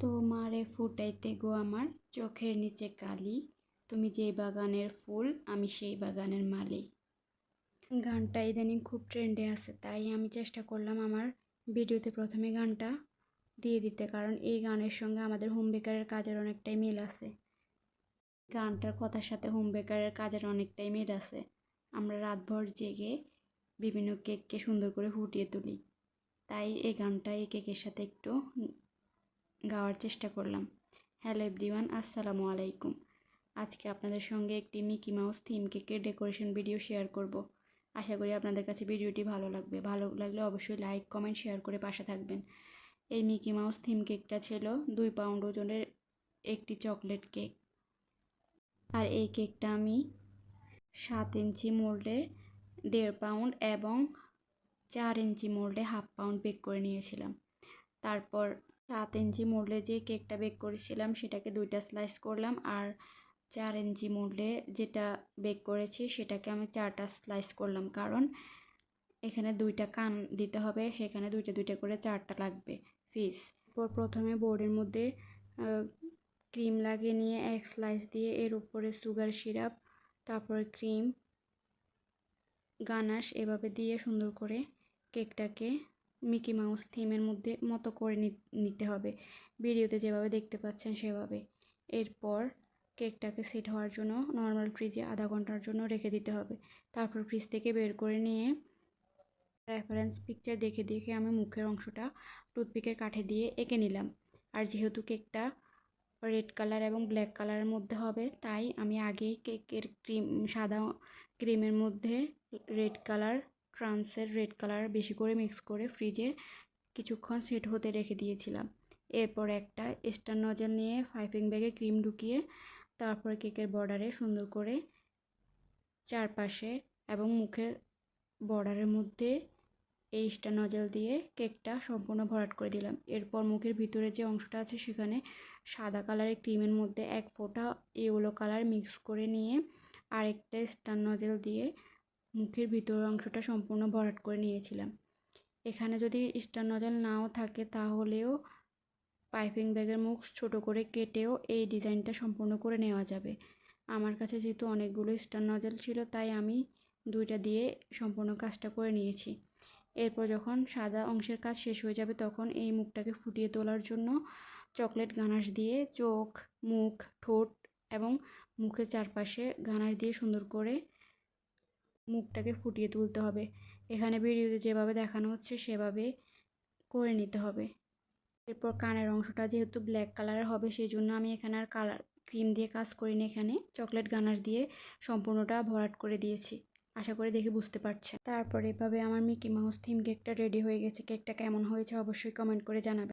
তোমারে ফুটাইতে গো আমার চোখের নিচে কালি। তুমি যেই বাগানের ফুল, আমি সেই বাগানের মালি। গানটা ইদানিং খুব ট্রেন্ডে আছে, তাই আমি চেষ্টা করলাম আমার ভিডিওতে প্রথমে গানটা দিয়ে দিতে, কারণ এই গানের সঙ্গে আমাদের হোম বেকারের কাজের অনেকটাই মিল আছে। গানটার কথার সাথে হোম বেকারের কাজের অনেকটাই মিল আছে। আমরা রাতভর জেগে বিভিন্ন কেককে সুন্দর করে ফুটিয়ে তুলি। তাই এই গানটা এই কেকের সাথে একটু গাওয়ার চেষ্টা করলাম। হ্যালো এভরিওয়ান, আসসালামু আলাইকুম। আজকে আপনাদের সঙ্গে একটি মিকি মাউস থিম কেকের ডেকোরেশন ভিডিও শেয়ার করব। আশা করি আপনাদের কাছে ভিডিওটি ভালো লাগবে। ভালো লাগলে অবশ্যই লাইক, কমেন্ট, শেয়ার করে পাশে থাকবেন। এই মিকি মাউস থিম কেকটা ছিল দুই পাউন্ড ওজনের একটি চকলেট কেক। আর এই কেকটা আমি সাত ইঞ্চি মোল্ডে, দেড় পাউন্ড এবং চার ইঞ্চি মোল্ডে হাফ পাউন্ড বেক করে নিয়েছিলাম। তারপর সাত ইঞ্চি মোল্ডে যে কেকটা বেক করেছিলাম, সেটাকে দুইটা স্লাইস করলাম। আর চার ইঞ্চি মোল্ডে যেটা বেক করেছি, সেটাকে আমি চারটা স্লাইস করলাম। কারণ এখানে দুইটা কান দিতে হবে, সেখানে দুইটা দুইটা করে চারটা লাগবে ফিস এরপর প্রথমে বোর্ডের মধ্যে ক্রিম লাগিয়ে নিয়ে এক স্লাইস দিয়ে এর উপরে সুগার সিরাপ তারপরে ক্রিম গানাশ এভাবে দিয়ে সুন্দর করে কেকটাকে মিকি মাউস থিমের মধ্যে মতো করে নিতে হবে। ভিডিওতে যেভাবে দেখতে পাচ্ছেন সেভাবে। এরপর কেকটাকে সেট হওয়ার জন্য নর্মাল ফ্রিজে আধা ঘণ্টার জন্য রেখে দিতে হবে। তারপর ফ্রিজ থেকে বের করে নিয়ে রেফারেন্স পিকচার দেখে দেখে আমি মুখের অংশটা টুথপিকের কাঠে দিয়ে এঁকে নিলাম। আর যেহেতু কেকটা রেড কালার এবং ব্ল্যাক কালারের মধ্যে হবে, তাই আমি আগেই কেকের ক্রিম, সাদা ক্রিমের মধ্যে রেড কালার ট্রান্সের রেড কালার বেশি করে মিক্স করে ফ্রিজে কিছুক্ষণ সেট হতে রেখে দিয়েছিলাম। এরপর একটা স্টার নজেল নিয়ে ফাইফিং ব্যাগে ক্রিম ঢুকিয়ে, তারপর কেকের বর্ডারে সুন্দর করে চারপাশে এবং মুখের বর্ডারের মধ্যে এই স্টার নজেল দিয়ে কেকটা সম্পূর্ণ ভরাট করে দিলাম। এরপর মুখের ভিতরে যে অংশটা আছে সেখানে সাদা কালারের ক্রিমের মধ্যে এক ফোঁটা ইয়েলো কালার মিক্স করে নিয়ে আরেকটা স্টার নজেল দিয়ে মুখের ভিতরের অংশটা সম্পূর্ণ ভরাট করে নিয়েছিলাম। এখানে যদি স্টার নজেল নাও থাকে তাহলেও পাইপিং ব্যাগের মুখ ছোট করে কেটেও এই ডিজাইনটা সম্পূর্ণ করে নেওয়া যাবে। আমার কাছে যেহেতু অনেকগুলো স্টার নজেল ছিল, তাই আমি দুইটা দিয়ে সম্পূর্ণ কাজটা করে নিয়েছি। এরপর যখন সাদা অংশের কাজ শেষ হয়ে যাবে, তখন এই মুখটাকে ফুটিয়ে তোলার জন্য চকলেট গানাশ দিয়ে চোখ, মুখ, ঠোঁট এবং মুখের চারপাশে গানাশ দিয়ে সুন্দর করে মুখটাকে ফুটিয়ে তুলতে হবে। এখানে ভিডিওতে যেভাবে দেখানো হচ্ছে, সেভাবে করে নিতে হবে। এরপর কানের অংশটা যেহেতু ব্ল্যাক কালারের হবে সেই জন্য আমি এখানে আর কালার ক্রিম দিয়ে কাজ করিনি এখানে। চকলেট গানার দিয়ে সম্পূর্ণটা ভরাট করে দিয়েছি। আশা করি দেখে বুঝতে পারছে তারপর এভাবে আমার মিকি মাউস থিম কেকটা রেডি হয়ে গেছে। কেকটা কেমন হয়েছে অবশ্যই কমেন্ট করে জানাবে